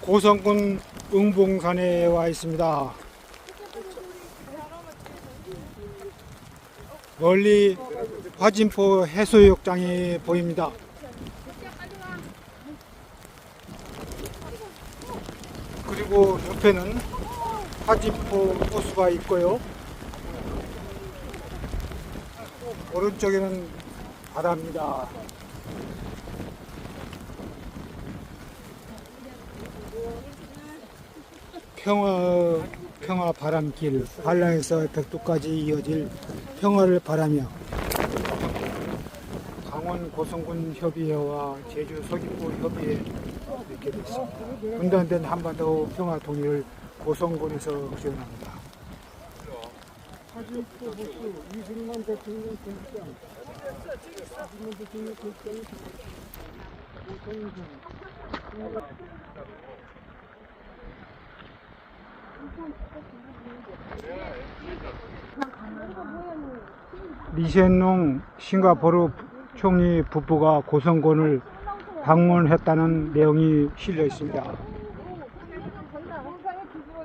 고성군 응봉산에 와 있습니다. 멀리 화진포 해수욕장이 보입니다. 그리고 옆에는 화진포 호수가 있고요. 오른쪽에는 바다입니다. 평화 평화 바람길 한라에서 백두까지 이어질 평화를 바라며 강원 고성군 협의회와 제주 서귀포 협의회 이렇게 됐습니다. 분단된 한반도 평화 통일을 고성군에서 지원합니다. 화진포 호수 이승만 대통령 공장 이승만 대통령 공장 리센농 싱가포르 총리 부부가 고성군을 방문했다는 내용이 실려 있습니다.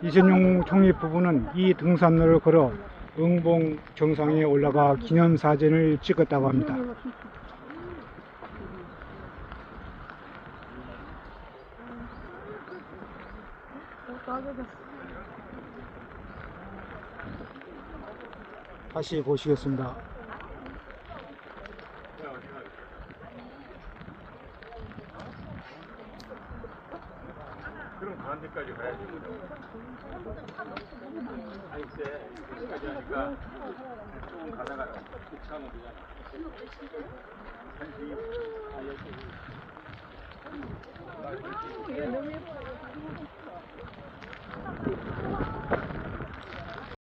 이sen용 총리 부부는 이 등산로를 걸어 응봉 정상에 올라가 기념사진을 찍었다고 합니다. 다시 보시겠습니다. 그럼 가운데까지 가야지. 아니, 쎄. 여기까지 하니까 조금 가다가 차면 되잖아.